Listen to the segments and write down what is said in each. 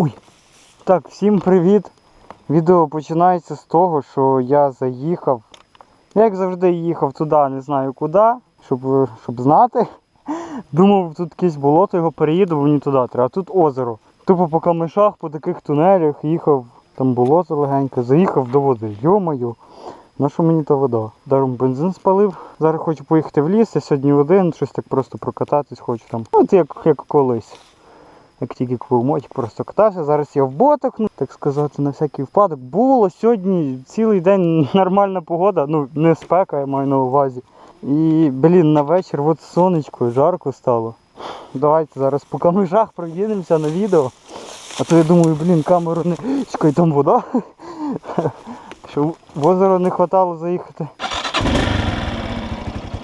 Ой. Так, всім привіт. Відео починається з того, що я заїхав. Як завжди їхав туди, не знаю куди, щоб, щоб знати. Думав, тут якесь болото, його переїду, бо мені туди треба. А тут озеро. Тупо по камишах, по таких тунелях їхав, там болото легеньке, заїхав до води. Йо-моє, на що мені та вода? Даром бензин спалив. Зараз хочу поїхати в ліс, я сьогодні один, щось так просто прокататись хочу там. От як, як колись. Як тільки купив просто катався. Зараз я в ботах, ну так сказати, на всякий випадок. Було сьогодні цілий день нормальна погода, ну не спека, я маю на увазі. І, блін, на вечір от сонечко, жарко стало. Давайте зараз по камежах проїдемося на відео. А то я думаю, блін, камеру не. Чекай, там вода. Що в озеро не вистачало заїхати.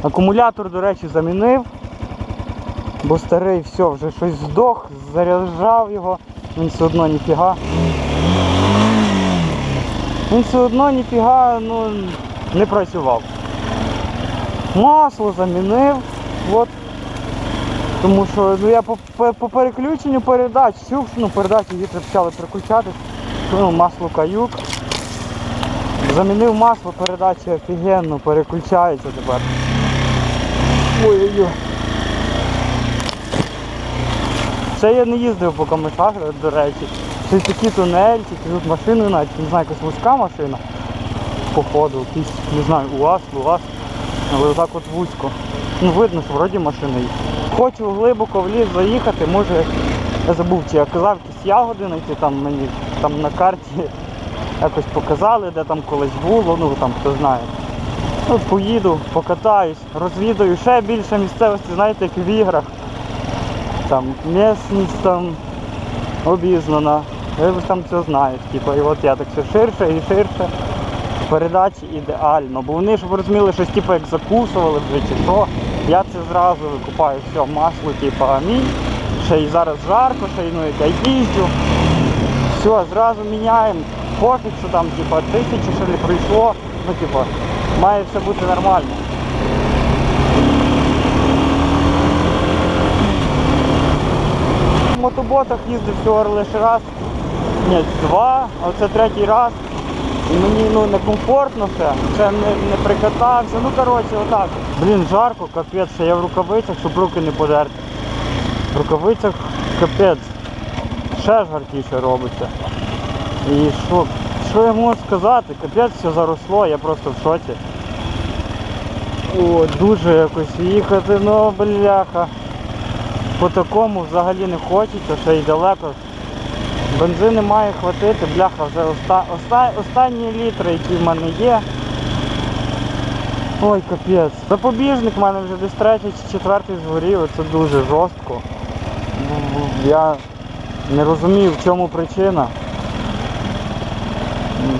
Акумулятор, до речі, замінив. Бо старий все, вже щось здох, заряджав його, він все одно ніфіга. Він все одно ніфіга ну, не працював. Масло замінив. От. Тому що ну, я по, по, по переключенню передач чув, ну передачі вітри почали переключатись, ну, масло каюк. Замінив масло, передачі офігенно переключається тепер. Ой-ой-ой. Ще я не їздив по камишах, до речі. Щось такі тунельчики, тут машини навіть, не знаю, якась вузька машина. Походу, якийсь, не знаю, УАЗ, УАЗ. Але отак от вузько. Ну видно, що вроді машина їх. Хочу глибоко в ліс заїхати, може, я забув, чи я казав якісь ягоди знайти, там мені там на карті якось показали, де там колись було, ну там хто знає. Ну, поїду, покатаюсь, розвідаю ще більше місцевості, знаєте, як в іграх там місність там обізнана. Ви ж там це знаєте. Типу, і от я так все ширше і ширше. Передачі ідеально. Бо вони ж розуміли, щось типу як закусували вже чи що. Я це зразу викупаю, все, масло, типу, амінь. Ще й зараз жарко, ще й ну як я їздю. Все, зразу міняємо. Пофіг, що там типу, тисячі ще не пройшло. Ну, типу, має все бути нормально. Мотоботах їздив всього лише раз. Ні, два, а це третій раз. І мені ну, некомфортно ще, ще не, не прикатався. Ну коротше, отак. Блін, жарко, капець, я в рукавицях, щоб руки не подерти. В рукавицях капець. Ще жаркіше робиться. І що, що я можу сказати? Капець все заросло, я просто в шоці. О, дуже якось їхати, ну бляха. По такому взагалі не хочеться, ще й далеко. Бензину має хватити, бляха, вже оста... оста... останні літри, які в мене є. Ой, капець. Запобіжник в мене вже десь третій чи четвертий згорів, це дуже жорстко. Я не розумію, в чому причина.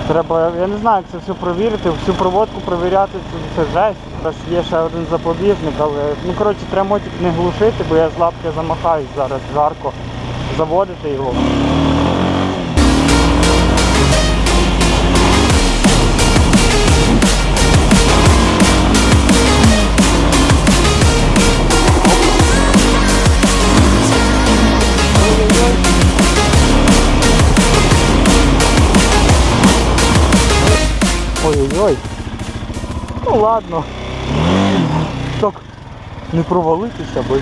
Треба, я не знаю, як це все провірити, всю проводку провіряти, це, це жесть. Зараз є ще один запобіжник, але ну коротше треба мотик не глушити, бо я з лапки замахаюсь зараз жарко заводити його. Ой-ой-ой. Ну ладно. Так, не провалитися би.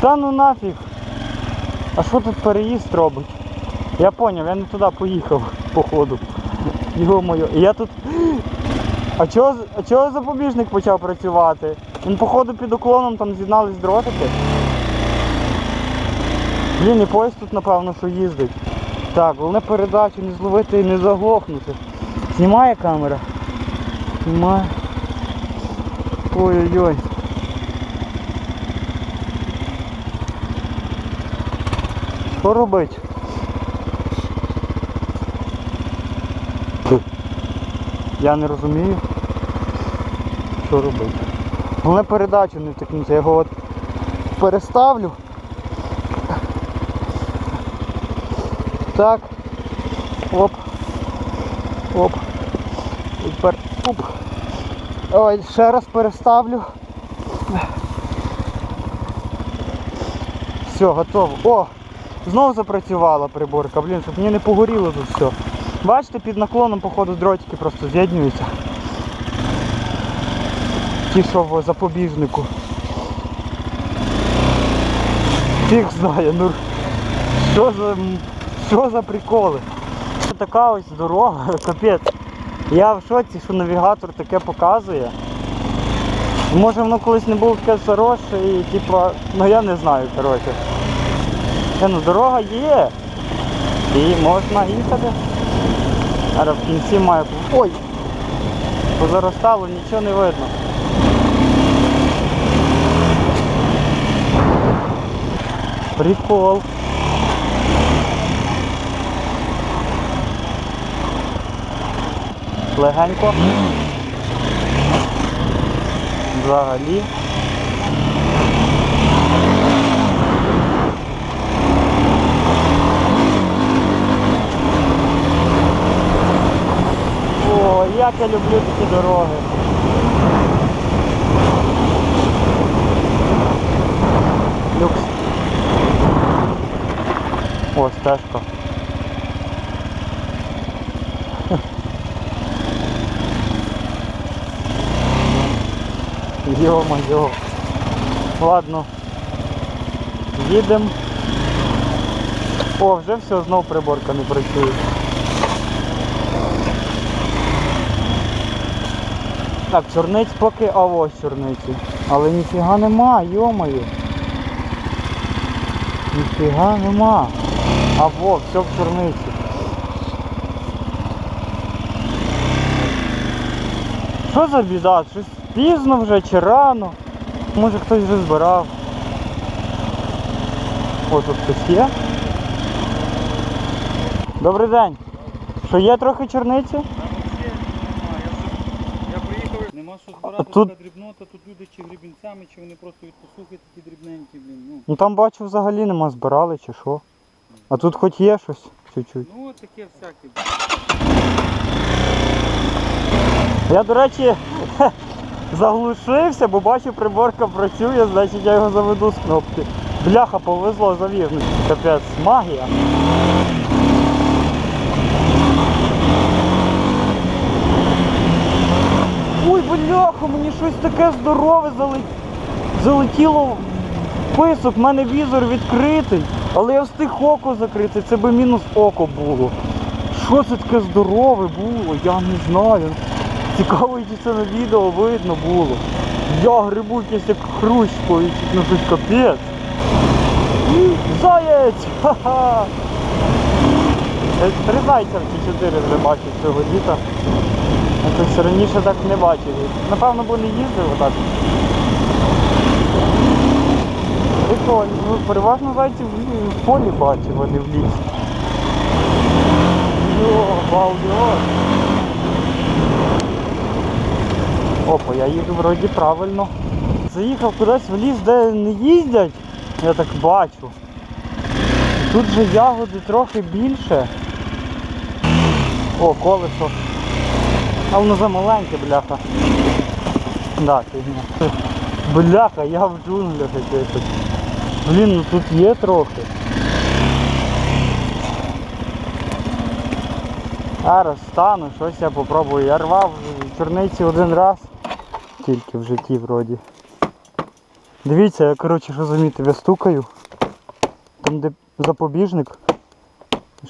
Та ну нафіг. А що тут переїзд робить? Я поняв, я не туди поїхав, походу. Йо-моє, я тут. А чого, а чого запобіжник почав працювати? Він походу під уклоном там з'єднались дротики. Блін, і поїзд тут напевно що їздить. Так, головне передачу не зловити і не заглохнути. Знімає камера? Знімає. Ой-ой-ой. Що робить? Я не розумію. Що робити. Головне передачу не втикнути. Я його от переставлю. Так. Оп. Оп. І тепер. Оп. Ой, ще раз переставлю. Все, готово. О! Знову запрацювала приборка, блін, щоб мені не погоріло тут все. Бачите, під наклоном, походу, дротики просто з'єднуються. Ті, що в запобіжнику. Фіг знає, ну що за, що за приколи? Така ось дорога, капець. Я в шоці, що навігатор таке показує. Може воно колись не було таке заросше і типа, ну я не знаю, коротше. Е, ну дорога є. І можна їхати. Зараз в кінці має Ой! Позаростало, нічого не видно. Прикол. Легенько. Взагалі. О, як я люблю такі дороги. Люкс. О, стежка. Йо-моє. Ладно. Їдемо. О, вже все, знов приборка не працює. Так, чорниць поки, а ось чорниці. Але ніфіга нема, йомаю. Ніфіга нема. А во, все в чорниці. Що за біда? Щось пізно вже чи рано? Може хтось вже збирав. О, тут хтось є. Добрий день. Що є трохи немає. Я, приїхав, нема що збирати, тут- така дрібнота, тут люди чи грібінцями, чи вони просто від посухи такі дрібненькі, блін. Ну, Ну там бачу взагалі нема збирали чи що. А тут хоч є щось чуть-чуть. ну таке всяке. Я, до речі, заглушився, бо бачу, приборка працює, значить я його заведу з кнопки. Бляха, повезло завів. Капець, магія. Ой, бляха, мені щось таке здорове залетіло в писок, в мене візор відкритий, але я встиг око закрити, це би мінус око було. Що це таке здорове було? Я не знаю. Цікаво, чи це на відео видно було. Я грибу якийсь як хрущ, чуть ну щось капець. Заєць! Ха-ха! Е, Три зайця чи чотири вже бачив цього літа. Якось раніше так не бачив. Напевно, бо не їздив отак. Прикольно. Ну, переважно зайців в- полі бачив, а не в лісі. Йо, балдеж. Опа, я їду вроді правильно. Заїхав кудись в ліс, де не їздять, я так бачу. Тут же ягоди трохи більше. О, колесо. А воно замаленьке, бляха. Да, фігня. Бляха, я в джунглях якихось. Блін, ну тут є трохи. Зараз стану, щось я попробую. Я рвав чорниці один раз, тільки в житті вроді. Дивіться, я коротше що замітив, стукаю. Там де запобіжник.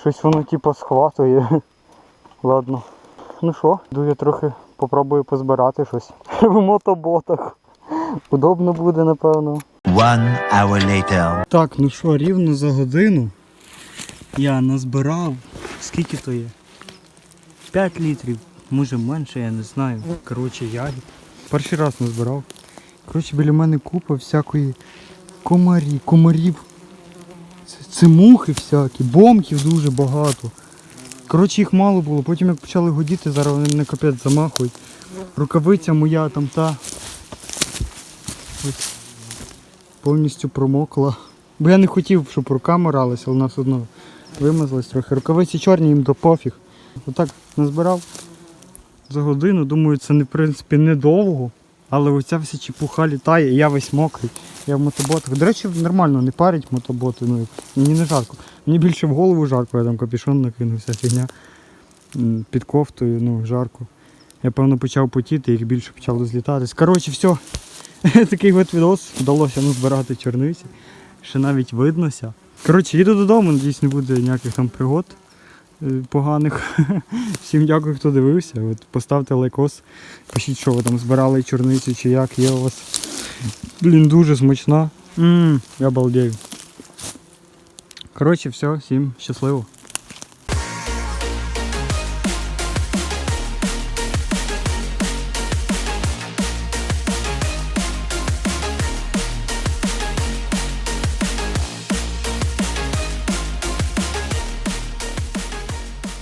Щось воно типу схватує. Ладно. Ну що, йду я трохи попробую позбирати щось. В мотоботах. Удобно буде, напевно. One hour later. Так, ну що, рівно за годину я назбирав. Скільки то є? 5 літрів, може менше, я не знаю. Коротше, ягід. Перший раз назбирав. Коротше, біля мене купа всякої комарі, комарів. Це, це мухи всякі, бомків дуже багато. Коротше, їх мало було, потім як почали годіти, зараз вони на капець замахують. Рукавиця моя там та. Ось повністю промокла. Бо я не хотів, щоб рука моралася, але вона все одно вимазалась трохи. Рукавиці чорні, їм до пофіг. Отак назбирав за годину. Думаю, це в принципі недовго. Але оця вся чепуха літає, і я весь мокрий. Я в мотоботах. До речі, нормально не парить мотоботи. Ну, мені не жарко. Мені більше в голову жарко, я там капюшон накинув, вся фігня. Під кофтою, ну, жарко. Я певно почав потіти, їх більше почало злітатись. Коротше, все. Такий от відос вдалося ну, збирати чорниці. Ще навіть виднося. Коротше, їду додому, надіюсь, не буде ніяких там пригод поганих. Всім дякую, хто дивився. От, поставте лайкос, пишіть, що ви там збирали чорницю чи як є у вас. Блін, дуже смачна. Ммм, я балдею. Коротше, все, всім щасливо.